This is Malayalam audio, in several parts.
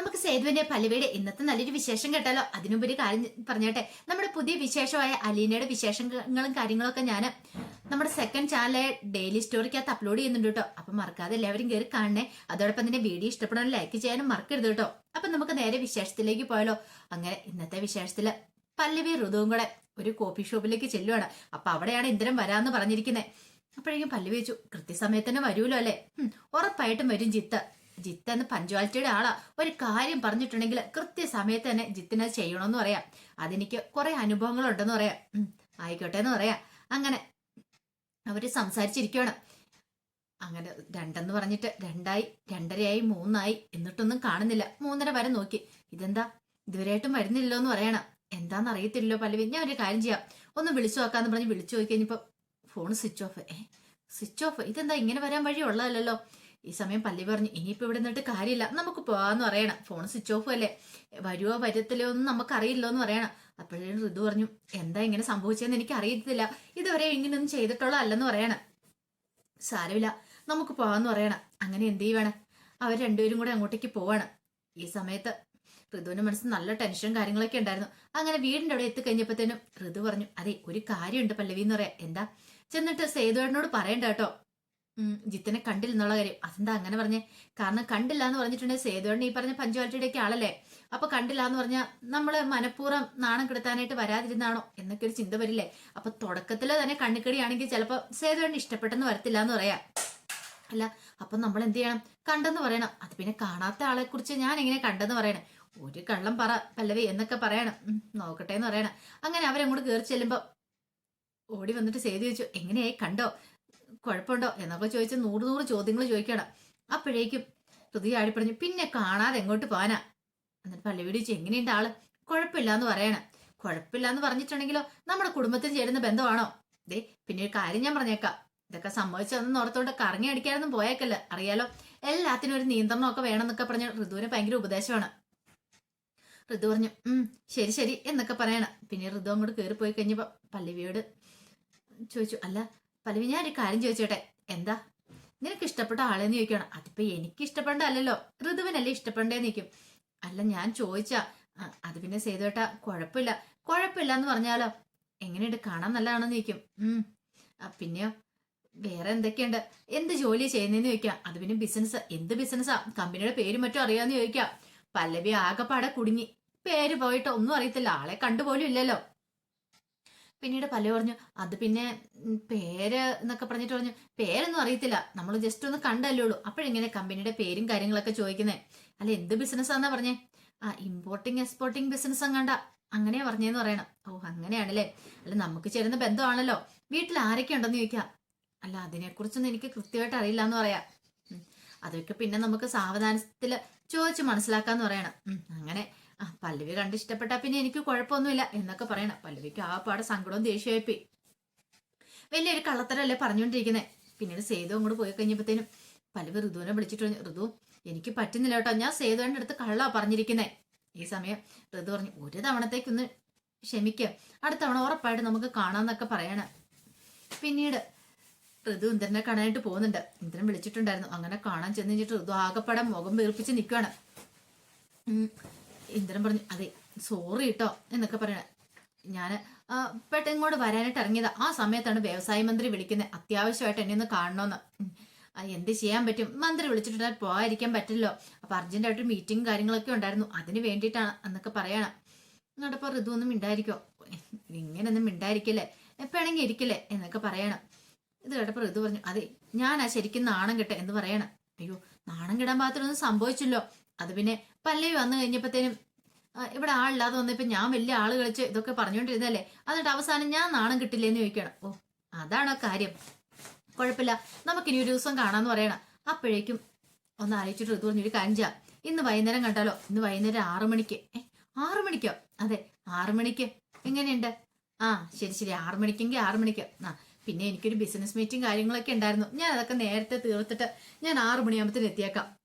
നമുക്ക് സേതുവിന്റെ പല്ലവിയുടെ ഇന്നത്തെ നല്ലൊരു വിശേഷം കേട്ടാലോ? അതിനുപരി കാര്യം പറഞ്ഞോട്ടെ. നമ്മുടെ പുതിയ വിശേഷമായ അലീനയുടെ വിശേഷങ്ങളും കാര്യങ്ങളൊക്കെ ഞാൻ നമ്മുടെ സെക്കൻഡ് ചാനലായ ഡെയിലി സ്റ്റോറിക്കകത്ത് അപ്ലോഡ് ചെയ്യുന്നുണ്ട് കേട്ടോ. അപ്പൊ മറക്കാതെ എല്ലാവരും കയറി കാണണേ. അതോടൊപ്പം തന്നെ വീഡിയോ ഇഷ്ടപ്പെടാൻ ലൈക്ക് ചെയ്യാനും മറക്കരുത് കേട്ടോ. അപ്പൊ നമുക്ക് നേരെ വിശേഷത്തിലേക്ക് പോയാലോ? അങ്ങനെ ഇന്നത്തെ വിശേഷത്തിൽ പല്ലവി ഋതുവും കൂടെ ഒരു കോഫി ഷോപ്പിലേക്ക് ചെല്ലുവാണ്. അപ്പൊ അവിടെയാണ് ഇന്ദ്രൻ വരാന്ന് പറഞ്ഞിരിക്കുന്നത് അപ്പോഴേക്കും പല്ലവി വെച്ചു കൃത്യസമയത്ത് തന്നെ വരൂലോ അല്ലേ? ഉറപ്പായിട്ടും വരും ജിത്ത് ജിത്ത് എന്ന് ആളാ. ഒരു കാര്യം പറഞ്ഞിട്ടുണ്ടെങ്കിൽ കൃത്യസമയത്ത് തന്നെ ജിത്തിനെ ചെയ്യണമെന്ന് പറയാം. അതെനിക്ക് കുറെ അനുഭവങ്ങളുണ്ടെന്ന് പറയാം. ആയിക്കോട്ടെ എന്ന് പറയാം. അങ്ങനെ അവർ സംസാരിച്ചിരിക്കുകയാണ്. അങ്ങനെ രണ്ടെന്ന് പറഞ്ഞിട്ട് രണ്ടായി രണ്ടരയായി മൂന്നായി എന്നിട്ടൊന്നും കാണുന്നില്ല. മൂന്നര വരെ നോക്കി. ഇതെന്താ? ഇതുവരെയായിട്ടും വരുന്നില്ലോ എന്ന് പറയണം. എന്താന്ന് അറിയത്തില്ലല്ലോ പല്ലവി. ഞാൻ ഒരു കാര്യം ചെയ്യാം. ഒന്ന് വിളിച്ചു നോക്കാന്ന് പറഞ്ഞ് വിളിച്ചു നോക്കി കഴിഞ്ഞപ്പോ ഫോൺ സ്വിച്ച് ഓഫ്. ഏ? Switch off? ഇതെന്താ ഇങ്ങനെ വരാൻ വഴി ഉള്ളതല്ലോ ഈ സമയം പല്ലി പറഞ്ഞു ഇനിയിപ്പോ ഇവിടെ നിന്നിട്ട് കാര്യമില്ല. നമുക്ക് പോവാന്ന് പറയണം. ഫോൺ സ്വിച്ച് ഓഫ് അല്ലേ? വരുവോ വരത്തില്ലോ ഒന്നും നമുക്ക് അറിയില്ലോ എന്ന് പറയണം. അപ്പോഴേ ഋതു പറഞ്ഞു എന്താ ഇങ്ങനെ സംഭവിച്ചതെന്ന് എനിക്ക് അറിയത്തില്ല ഇതുവരെ ഇങ്ങനെയൊന്നും ചെയ്തിട്ടുള്ള അല്ലെന്ന് പറയണം. സാരമില്ല. നമുക്ക് പോവാന്ന് പറയണം. അങ്ങനെ എന്ത് ചെയ്യണം അവർ രണ്ടുപേരും കൂടെ അങ്ങോട്ടേക്ക് പോവാണ്. ഈ സമയത്ത് ഋതുവിന്റെ മനസ്സിൽ നല്ല ടെൻഷനും കാര്യങ്ങളൊക്കെ ഉണ്ടായിരുന്നു. അങ്ങനെ വീടിന്റെ അവിടെ എത്തിക്കഴിഞ്ഞപ്പോഴത്തേനും ഋതു പറഞ്ഞു അതെ ഒരു കാര്യമുണ്ട് പല്ലവി എന്ന് പറയാം. എന്താ? ചെന്നിട്ട് സേതുവേടനോട് പറയണ്ട കേട്ടോ. ഉം, ജിത്തിനെ കണ്ടില്ല എന്നുള്ള കാര്യം. അതെന്താ അങ്ങനെ പറഞ്ഞേ? കാരണം കണ്ടില്ല എന്ന് പറഞ്ഞിട്ടുണ്ടെങ്കിൽ സേതുവണ്ണി ഈ പറഞ്ഞ പഞ്ചുവാലിറ്റിയുടെ ഒക്കെ ആളല്ലേ? അപ്പൊ കണ്ടില്ല എന്ന് പറഞ്ഞാൽ നമ്മൾ മനഃപൂർവം നാണം കെടുത്താനായിട്ട് വരാതിരുന്നാണോ? എന്നൊക്കെ ഒരു ചിന്ത വരില്ലേ? അപ്പൊ തുടക്കത്തിൽ തന്നെ കണ്ണിക്കടിയാണെങ്കിൽ ചിലപ്പോ സേതുവണ്ണി ഇഷ്ടപ്പെട്ടെന്ന് വരത്തില്ല എന്ന് പറയാം. അല്ല അപ്പൊ നമ്മൾ എന്ത് ചെയ്യണം? കണ്ടെന്ന് പറയണം. അത് പിന്നെ കാണാത്ത ആളെ കുറിച്ച് ഞാൻ എങ്ങനെ കണ്ടെന്ന് പറയണം. ഒരു കള്ളം പറ പല്ലവി എന്നൊക്കെ പറയണം. നോക്കട്ടെ എന്ന് പറയണം. അങ്ങനെ അവരങ്ങോട്ട് കയറി ചെല്ലുമ്പോ ഓടി വന്നിട്ട് സേതു ചോദിച്ചു എങ്ങനെയായി? കണ്ടോ? കുഴപ്പമുണ്ടോ എന്നൊക്കെ ചോദിച്ച് നൂറ് നൂറ് ചോദ്യങ്ങൾ ചോദിക്കണം. അപ്പോഴേക്കും ഹൃദയ ആടിപ്പറഞ്ഞു പറഞ്ഞു പിന്നെ കാണാതെ എങ്ങോട്ട് പോകാനാ? എന്നിട്ട് പല്ലവിയോട് ചോദിച്ചു എങ്ങനെയുണ്ട് ആൾ? കുഴപ്പമില്ല എന്ന് പറയണം. കുഴപ്പമില്ല എന്ന് പറഞ്ഞിട്ടുണ്ടെങ്കിലോ നമ്മുടെ കുടുംബത്തിൽ ചേരുന്ന ബന്ധമാണോ? ദേ പിന്നെ ഒരു കാര്യം ഞാൻ പറഞ്ഞേക്കാം. ഇതൊക്കെ സംഭവിച്ചതെന്ന് ഓർത്തോണ്ട് കറങ്ങി അടിക്കാനൊന്നും പോയേക്കല്ല അറിയാലോ? എല്ലാത്തിനും ഒരു നിയന്ത്രണമൊക്കെ വേണമെന്നൊക്കെ പറഞ്ഞ ഋതുവിന് ഭയങ്കര ഉപദേശമാണ്. ഋതു പറഞ്ഞു ഉം ശരി ശരി എന്നൊക്കെ പറയണം. പിന്നെ ഋതു അങ്ങോട്ട് കയറി പോയി കഴിഞ്ഞപ്പോ പല്ലവിയോട് ചോദിച്ചു അല്ല പല്ലവി ഞാൻ ഒരു കാര്യം ചോദിച്ചോട്ടെ? എന്താ? നിനക്ക് ഇഷ്ടപ്പെട്ട ആളെന്ന് ചോദിക്കണം. അതിപ്പോ എനിക്ക് ഇഷ്ടപ്പെടേണ്ട അല്ലല്ലോ ഋതുവിനല്ലേ ഇഷ്ടപ്പെടേന്ന് നിൽക്കും അല്ല ഞാൻ ചോദിച്ചാ "ആ, അത് പിന്നെ സേതുവേട്ട കുഴപ്പമില്ല. കുഴപ്പമില്ല എന്ന് പറഞ്ഞാലോ? എങ്ങനെയുണ്ട്? കാണാൻ നല്ലതാണെന്ന് ചോദിക്കും. ഉം. പിന്നെയോ? വേറെ എന്തൊക്കെയുണ്ട്? എന്ത് ജോലി ചെയ്യുന്നതെന്ന് ചോദിക്കാം. അത് പിന്നെ ബിസിനസ് എന്ത് ബിസിനസ്സാ? കമ്പനിയുടെ പേരും മറ്റും അറിയാന്ന് ചോദിക്കാം. പല്ലവി ആകെപ്പാടെ കുടുങ്ങി. പേര് പോയിട്ട് ഒന്നും അറിയത്തില്ല. ആളെ കണ്ടുപോലും ഇല്ലല്ലോ. പിന്നീട് പല പറഞ്ഞു അത് പിന്നെ പേര് എന്നൊക്കെ പറഞ്ഞിട്ട് പറഞ്ഞു പേരൊന്നും അറിയത്തില്ല. നമ്മൾ ജസ്റ്റ് ഒന്ന് കണ്ടല്ലേ ഉള്ളൂ. അപ്പോഴിങ്ങനെ കമ്പനിയുടെ പേരും കാര്യങ്ങളൊക്കെ ചോദിക്കുന്നേ? അല്ല എന്ത് ബിസിനസ്സാന്നാ പറഞ്ഞേ? ആ ഇമ്പോർട്ടിങ് എക്സ്പോർട്ടിങ് ബിസിനസ് അങ്ങണ്ട. അങ്ങനെയാ പറഞ്ഞേന്ന് പറയണം. ഓ അങ്ങനെയാണല്ലേ. അല്ല നമുക്ക് ചേരുന്ന ബന്ധമാണല്ലോ. വീട്ടിൽ ആരൊക്കെ ഉണ്ടെന്ന് ചോദിക്കാം. അല്ല അതിനെക്കുറിച്ചൊന്നും എനിക്ക് കൃത്യമായിട്ട് അറിയില്ല എന്ന് പറയാം അതൊക്കെ പിന്നെ നമുക്ക് സാവധാനത്തിൽ ചോദിച്ച് മനസ്സിലാക്കാന്ന് പറയണം. അങ്ങനെ ആ പല്ലവി കണ്ട് ഇഷ്ടപ്പെട്ടാ പിന്നെ എനിക്ക് കുഴപ്പമൊന്നുമില്ല എന്നൊക്കെ പറയണം. പല്ലവിക്ക് ആ പാടെ സങ്കടവും ദേഷ്യമായിപ്പോയി വലിയൊരു കള്ളത്തരല്ലേ പറഞ്ഞുകൊണ്ടിരിക്കുന്നത് പിന്നീട് സേതു അങ്ങോട്ട് പോയി കഴിഞ്ഞപ്പോഴത്തേനും പല്ലവി ഋതുവിനെ വിളിച്ചിട്ട് ഋതു എനിക്ക് പറ്റുന്നില്ല കേട്ടോ. ഞാൻ സേതുവിന്റെ അടുത്ത് കള്ളാ പറഞ്ഞിരിക്കുന്നത് ഈ സമയം ഋതു പറഞ്ഞു ഒരു തവണത്തേക്കൊന്ന് ക്ഷമിക്കുക അടുത്ത തവണ ഉറപ്പായിട്ട് നമുക്ക് കാണാമെന്നൊക്കെ പറയണം. പിന്നീട് ഋതു ഇന്ദ്രനെ കാണാനായിട്ട് പോകുന്നുണ്ട്. ഇന്ദ്രൻ വിളിച്ചിട്ടുണ്ടായിരുന്നു. അങ്ങനെ കാണാൻ ചെന്ന് കഴിഞ്ഞിട്ട് ഋതു ആകെപ്പാടെ മുഖം വീർപ്പിച്ച് നിൽക്കുകയാണ്. ഇന്ദ്രൻ പറഞ്ഞു അതെ സോറി കേട്ടോ എന്നൊക്കെ പറയണേ. ഞാൻ പെട്ടെന്ന് ഇങ്ങോട്ട് വരാനായിട്ട് ഇറങ്ങിയത്. ആ സമയത്താണ് വ്യവസായ മന്ത്രി വിളിക്കുന്നത് അത്യാവശ്യമായിട്ട് എന്നെ ഒന്ന് കാണണമെന്ന് എന്ത് ചെയ്യാൻ പറ്റും? മന്ത്രി വിളിച്ചിട്ടുണ്ടെങ്കിൽ പോകാതിരിക്കാൻ പറ്റില്ലല്ലോ. അപ്പൊ അർജന്റായിട്ട് മീറ്റിംഗ് കാര്യങ്ങളൊക്കെ ഉണ്ടായിരുന്നു. അതിന് വേണ്ടിയിട്ടാണ് എന്നൊക്കെ പറയണം. എന്നിട്ടപ്പോ ഋതു ഒന്നും മിണ്ടായിരിക്കോ? ഇങ്ങനൊന്നും മിണ്ടായിരിക്കില്ലേ? പിണങ്ങി ഇരിക്കില്ലേ? എന്നൊക്കെ പറയണം. ഇത് കേട്ടപ്പോ ഋതു പറഞ്ഞു അതെ ഞാനാ ശരിക്കും നാണം കെട്ടെ എന്ന് പറയണം. അയ്യോ നാണം കിടാൻ പാത്രമൊന്നും സംഭവിച്ചില്ലോ. അത് പിന്നെ പല്ലവി വന്നു കഴിഞ്ഞപ്പോഴത്തേനും ഇവിടെ ആളില്ലാതെ വന്നപ്പോ ഞാൻ വലിയ ആൾ കളിച്ച് ഇതൊക്കെ പറഞ്ഞുകൊണ്ടിരുന്നല്ലേ എന്നിട്ട് അവസാനം ഞാൻ നാണം കിട്ടില്ലേന്ന് ചോദിക്കണം ഓ അതാണോ കാര്യം? കുഴപ്പമില്ല. നമുക്കിനി ഒരു ദിവസം കാണാന്ന് പറയണം. അപ്പോഴേക്കും ഒന്ന് ആലോചിച്ചിട്ട് ഋതു പറഞ്ഞൊരു കഞ്ച ഇന്ന് വൈകുന്നേരം കണ്ടാലോ? ഇന്ന് വൈകുന്നേരം ആറു മണിക്ക്. ഏഹ് ആറു മണിക്കോ? അതെ ആറു മണിക്ക്. എങ്ങനെയുണ്ട്? ആ ശരി ശരി. ആറു മണിക്കെങ്കിൽ ആറു മണിക്ക്. ആ പിന്നെ എനിക്കൊരു ബിസിനസ് മീറ്റിംഗ് കാര്യങ്ങളൊക്കെ ഉണ്ടായിരുന്നു. ഞാൻ അതൊക്കെ നേരത്തെ തീർത്തിട്ട് ഞാൻ ആറു മണിയാകുമ്പത്തിന് എത്തിയേക്കാം.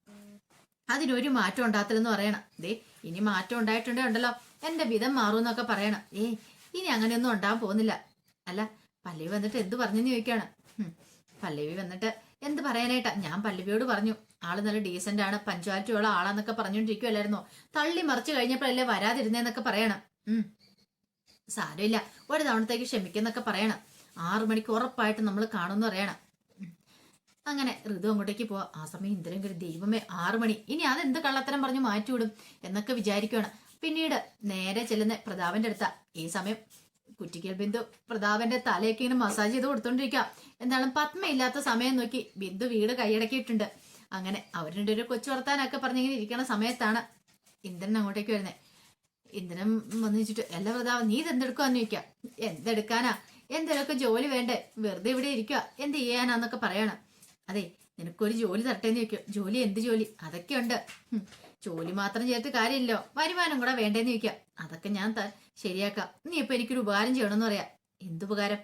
അതിനൊരു മാറ്റം ഉണ്ടാത്തില്ലെന്ന് പറയണം. ദേ ഇനി മാറ്റം ഉണ്ടായിട്ടുണ്ടേ ഉണ്ടല്ലോ. എന്റെ വിധം മാറും എന്നൊക്കെ പറയണം. ഏ ഇനി അങ്ങനെയൊന്നും ഉണ്ടാകാൻ പോകുന്നില്ല. അല്ല പല്ലവി വന്നിട്ട് എന്ത് പറഞ്ഞെന്ന് ചോദിക്കാണ്. പല്ലവി വന്നിട്ട് എന്ത് പറയാനായിട്ടാ? ഞാൻ പല്ലവിയോട് പറഞ്ഞു ആൾ നല്ല ഡീസന്റ് ആണ് പഞ്ച്വാലിറ്റി ഉള്ള ആളാന്നൊക്കെ പറഞ്ഞോണ്ടിരിക്കുവല്ലായിരുന്നോ തള്ളി മറിച്ചു കഴിഞ്ഞപ്പോഴല്ലേ വരാതിരുന്നേന്നൊക്കെ പറയണം. ഉം സാരമില്ല. ഒരു തവണത്തേക്ക് ക്ഷമിക്കുന്നൊക്കെ പറയണം. ആറു മണിക്ക് ഉറപ്പായിട്ട് നമ്മൾ കാണുമെന്ന് പറയണം. അങ്ങനെ ഋതു അങ്ങോട്ടേക്ക് പോവാ. ആ സമയം ഇന്ദ്രൻ കരുതി ദൈവമേ ആറു മണി. ഇനി അതെന്ത് കള്ളത്തരം പറഞ്ഞു മാറ്റിവിടും? എന്നൊക്കെ വിചാരിക്കുകയാണ് പിന്നീട് നേരെ ചെല്ലുന്ന പ്രതാപന്റെ അടുത്ത. ഈ സമയം കുറ്റിക്കൽ ബിന്ദു പ്രതാപന്റെ തലയൊക്കെ ഇങ്ങനെ മസാജ് ചെയ്ത് കൊടുത്തോണ്ടിരിക്കുക എന്താണ് പത്മയില്ലാത്ത സമയം നോക്കി ബിന്ദു വീട് കൈയടക്കിയിട്ടുണ്ട്. അങ്ങനെ അവരുടെ ഒരു കൊച്ചു വർത്താനൊക്കെ പറഞ്ഞിങ്ങനെ ഇരിക്കണ സമയത്താണ് ഇന്ദ്രൻ അങ്ങോട്ടേക്ക് വരുന്നത് ഇന്ദ്രൻ വന്നു വെച്ചിട്ട് എല്ലാ പ്രതാപ നീ ഇതെന്തെടുക്കുവാന്ന് ചോദിക്കാം? എന്തെടുക്കാനാ? എന്തെങ്കിലുമൊക്കെ ജോലി വേണ്ടേ? വെറുതെ ഇവിടെ ഇരിക്കുക എന്ത് ചെയ്യാനാന്നൊക്കെ പറയണം. അതെ നിനക്കൊരു ജോലി തരട്ടേന്ന് ചോദിക്കും. ജോലി എന്ത് ജോലി? അതൊക്കെ ഉണ്ട് ജോലി മാത്രം ചെയ്തിട്ട് കാര്യമില്ലോ വരുമാനം കൂടെ വേണ്ടേന്ന് ചോദിക്കാം. അതൊക്കെ ഞാൻ ശരിയാക്കാം. നീ ഇപ്പൊ എനിക്കൊരു ഉപകാരം ചെയ്യണമെന്ന് പറയാം. എന്തുപകാരം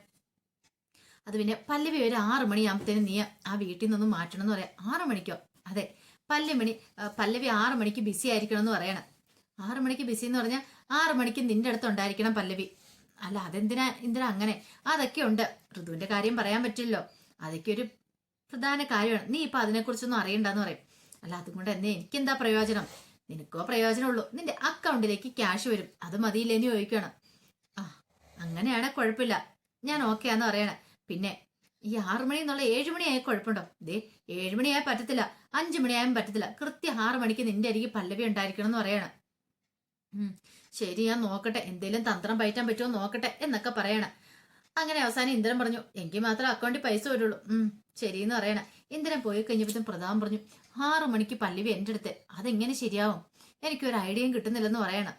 അത് പിന്നെ പല്ലവി ഒരു ആറു മണിയാകുമ്പത്തേനും നീ ആ വീട്ടിൽ നിന്നൊന്നും മാറ്റണം എന്ന് പറയാം. ആറു മണിക്കോ? അതെ. പല്ലമണി പല്ലവി ആറു മണിക്ക് ബിസി ആയിരിക്കണം എന്ന് പറയണം. ആറു മണിക്ക് ബിസി എന്ന് പറഞ്ഞാൽ ആറു മണിക്ക് നിന്റെ അടുത്ത് ഉണ്ടായിരിക്കണം പല്ലവി. അല്ല അതെന്തിനാ എന്തിനാ അങ്ങനെ? അതൊക്കെ ഉണ്ട്. ഋതുവിന്റെ കാര്യം പറയാൻ പറ്റില്ലല്ലോ. അതൊക്കെ ഒരു പ്രധാന കാര്യമാണ്. നീ ഇപ്പൊ അതിനെക്കുറിച്ചൊന്നും അറിയണ്ടെന്ന് പറയും. അല്ല അതുകൊണ്ട് എന്നെ എനിക്കെന്താ പ്രയോജനം? നിനക്കോ പ്രയോജനമുള്ളൂ. നിന്റെ അക്കൗണ്ടിലേക്ക് ക്യാഷ് വരും. അത് മതിയില്ലേന്ന് ചോദിക്കണം. ആ അങ്ങനെയാണെ കുഴപ്പമില്ല. ഞാൻ ഓക്കെ ആന്ന് പറയണേ. പിന്നെ ഈ ആറു മണി എന്നുള്ള ഏഴ് മണിയായ കുഴപ്പമുണ്ടോ? ദേ ഏഴ് മണിയായാൽ പറ്റത്തില്ല. അഞ്ചു മണിയായാലും പറ്റത്തില്ല. കൃത്യം ആറു മണിക്ക് നിന്റെ അരികെ പല്ലവി ഉണ്ടായിരിക്കണം എന്ന് പറയണം. ശരി ഞാൻ നോക്കട്ടെ. എന്തേലും തന്ത്രം പയറ്റാൻ പറ്റുമോ നോക്കട്ടെ എന്നൊക്കെ പറയണം. അങ്ങനെ അവസാനം ഇന്ദ്രൻ പറഞ്ഞു എങ്കിൽ മാത്രം അക്കൗണ്ടിൽ പൈസ വരുള്ളൂ. ഉം ശരിയെന്ന് പറയണ. ഇന്ദ്രൻ പോയി കഴിഞ്ഞപ്പോഴത്തേക്കും പ്രതാപം പറഞ്ഞു ആറു മണിക്ക് പല്ലവി എന്റെ അടുത്ത് അതെങ്ങനെ ശരിയാവും? എനിക്കൊരു ഐഡിയയും കിട്ടുന്നില്ലെന്ന് പറയണം.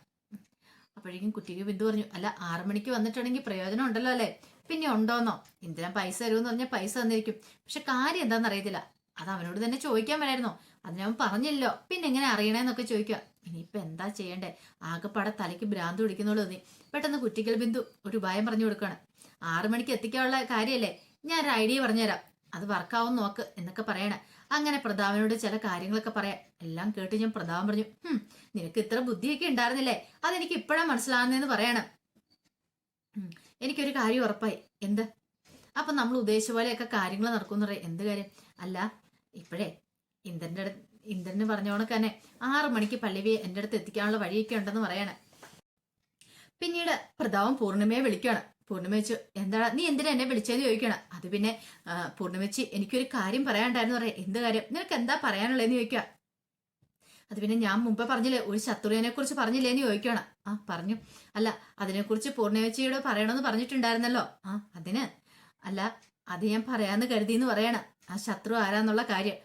അപ്പോഴേക്കും കുട്ടിക്ക് ബിന്ദു പറഞ്ഞു അല്ല ആറു മണിക്ക് വന്നിട്ടുണ്ടെങ്കിൽ പ്രയോജനം ഉണ്ടല്ലോ അല്ലേ? പിന്നെ ഉണ്ടോന്നോ? ഇന്ദ്രൻ പൈസ തരുമെന്ന് പറഞ്ഞാൽ പൈസ തന്നിരിക്കും. പക്ഷെ കാര്യം എന്താണെന്ന് അറിയത്തില്ല. അത് അവനോട് തന്നെ ചോദിക്കാൻ വരായിരുന്നോ അതിനവൻ പറഞ്ഞില്ലോ പിന്നെ എങ്ങനെ അറിയണേന്നൊക്കെ ചോദിക്കുക. ഇനിയിപ്പോൾ എന്താ ചെയ്യേണ്ടേ? ആകെപ്പാടെ തലയ്ക്ക് ഭ്രാന്ത് പിടിക്കുന്നുള്ളൂ നീ. പെട്ടെന്ന് കുറ്റിക്കൽ ബിന്ദു ഒരു ഉപായം പറഞ്ഞു കൊടുക്കുകയാണ്. ആറു മണിക്ക് എത്തിക്കാനുള്ള കാര്യമല്ലേ ഞാൻ ഒരു ഐഡിയ പറഞ്ഞുതരാം. അത് വർക്കാവും നോക്ക് എന്നൊക്കെ പറയണേ. അങ്ങനെ പ്രതാപനോട് ചില കാര്യങ്ങളൊക്കെ പറയാം. എല്ലാം കേട്ട് ഞാൻ പ്രതാപൻ പറഞ്ഞു ഹും നിനക്ക് ഇത്ര ബുദ്ധിയൊക്കെ ഉണ്ടായിരുന്നില്ലേ? അതെനിക്ക് ഇപ്പോഴാണ് മനസ്സിലാകുന്നതെന്ന് പറയണം. എനിക്കൊരു കാര്യം ഉറപ്പായി. എന്ത്? അപ്പൊ നമ്മൾ ഉദ്ദേശിച്ച പോലെയൊക്കെ കാര്യങ്ങൾ നടക്കുമെന്ന് പറയാം. എന്ത് കാര്യം? അല്ല ഇപ്പോഴേ ഇന്ദ്രന്റെ അടുത്ത് ഇന്ദ്രന് പറഞ്ഞോണക്ക് തന്നെ ആറു മണിക്ക് പല്ലവിയെ എന്റെ അടുത്ത് എത്തിക്കാനുള്ള വഴിയൊക്കെ ഉണ്ടെന്ന് പറയണേ. പിന്നീട് പ്രതാപം പൂർണിമയെ വിളിക്കുകയാണ് പൂർണിമ എന്താണ് നീ എന്തിനാ എന്നെ വിളിച്ചതെന്ന് ചോദിക്കണം? അത് പിന്നെ വെച്ച് എനിക്കൊരു കാര്യം പറയാണ്ടായിരുന്നു പറയാം എന്ത് കാര്യം? നിനക്ക് എന്താ പറയാനുള്ളതെന്ന് ചോദിക്കുക അത് പിന്നെ ഞാൻ മുമ്പ് പറഞ്ഞില്ലേ ഒരു ശത്രുവിനെ കുറിച്ച് പറഞ്ഞില്ലേന്ന് ചോദിക്കണം. ആ പറഞ്ഞു. അല്ല അതിനെക്കുറിച്ച് പൂർണിമച്ചിയോട് പറയണമെന്ന് പറഞ്ഞിട്ടുണ്ടായിരുന്നല്ലോ. ആ അതിന് അല്ല അത് ഞാൻ പറയാന്ന് കരുതി എന്ന് പറയണം. ആ ശത്രു ആരാന്നുള്ള കാര്യം.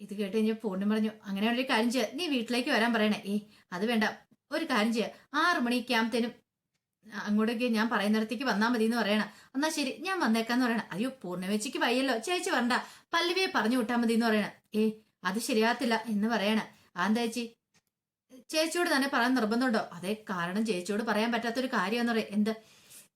ഇത് കേട്ട് കഴിഞ്ഞ പൂർണി പറഞ്ഞു അങ്ങനെ ഒരു കാര്യം ചെയ്യാം. നീ വീട്ടിലേക്ക് വരാൻ പറയണേ. ഏ അത് വേണ്ട. ഒരു കാര്യം ചെയ്യാം. ആറു മണിക്കാമത്തേനും അങ്ങോട്ടേക്ക് ഞാൻ പറയുന്നിടത്തേക്ക് വന്നാൽ മതി എന്ന് പറയണം. എന്നാ ശരി ഞാൻ വന്നേക്കാന്ന് പറയണം. അയ്യോ പൂർണിമച്ചിക്ക് വയ്യല്ലോ. ചേച്ചി വരണ്ട. പല്ലവിയെ പറഞ്ഞു വിട്ടാൽ മതി എന്ന് പറയണം. ഏ അത് ശരിയാകത്തില്ല എന്ന് പറയണം. ആ എന്താ ചേച്ചി? ചേച്ചിയോട് തന്നെ പറയാൻ നിർബന്ധമുണ്ടോ? അതേ കാരണം ചേച്ചിയോട് പറയാൻ പറ്റാത്തൊരു കാര്യം എന്ന് പറയും. എന്ത്?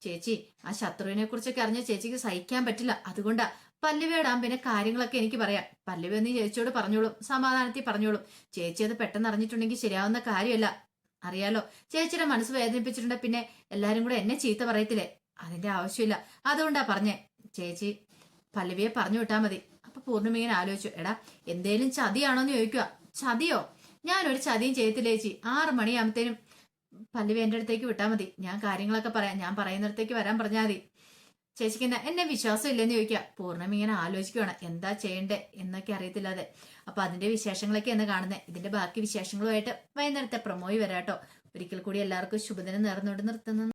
ചേച്ചി ആ ശത്രുവിനെ കുറിച്ചൊക്കെ അറിഞ്ഞ ചേച്ചിക്ക് സഹിക്കാൻ പറ്റില്ല. അതുകൊണ്ടാ പല്ലവിയോടാൻ പിന്നെ കാര്യങ്ങളൊക്കെ എനിക്ക് പറയാം. പല്ലവി ഒന്ന് ചേച്ചിയോട് പറഞ്ഞോളും. സമാധാനത്തിൽ പറഞ്ഞോളും. ചേച്ചി അത് പെട്ടെന്ന് അറിഞ്ഞിട്ടുണ്ടെങ്കിൽ ശരിയാവുന്ന കാര്യമല്ല. അറിയാലോ. ചേച്ചിയുടെ മനസ്സ് വേദനിപ്പിച്ചിട്ടുണ്ട്. പിന്നെ എല്ലാരും കൂടെ എന്നെ ചീത്ത പറയത്തില്ലേ? അതിന്റെ ആവശ്യമില്ല. അതുകൊണ്ടാ പറഞ്ഞേ. ചേച്ചി പല്ലവിയെ പറഞ്ഞു വിട്ടാ മതി. അപ്പൊ പൂർണിമ ഇങ്ങനെ ആലോചിച്ചു. എടാ എന്തേലും ചതിയാണോന്ന് ചോദിക്കുക ചതിയോ? ഞാനൊരു ചതിയും ചെയ്യത്തില്ല ചേച്ചി. ആറ് മണിയാകുമ്പത്തേനും പല്ലവി എന്റെ അടുത്തേക്ക് വിട്ടാൽ മതി. ഞാൻ കാര്യങ്ങളൊക്കെ പറയാം. ഞാൻ പറയുന്നിടത്തേക്ക് വരാൻ പറഞ്ഞാൽ മതി. ചേച്ചിക്ക് എന്നെ വിശ്വാസം ഇല്ലെന്ന് ചോദിക്കുക. പൂർണം ഇങ്ങനെ ആലോചിക്കുകയാണ് എന്താ ചെയ്യണ്ടേ എന്നൊക്കെ അറിയത്തില്ലാതെ അപ്പൊ അതിന്റെ വിശേഷങ്ങളൊക്കെ എന്ന് കാണുന്നത് ഇതിന്റെ ബാക്കി വിശേഷങ്ങളുമായിട്ട് വൈകുന്നേരത്തെ പ്രൊമോയി വരാട്ടോ. ഒരിക്കൽ കൂടി എല്ലാവർക്കും ശുഭദിനം നേർന്നുകൊണ്ട് നിർത്തുന്നു.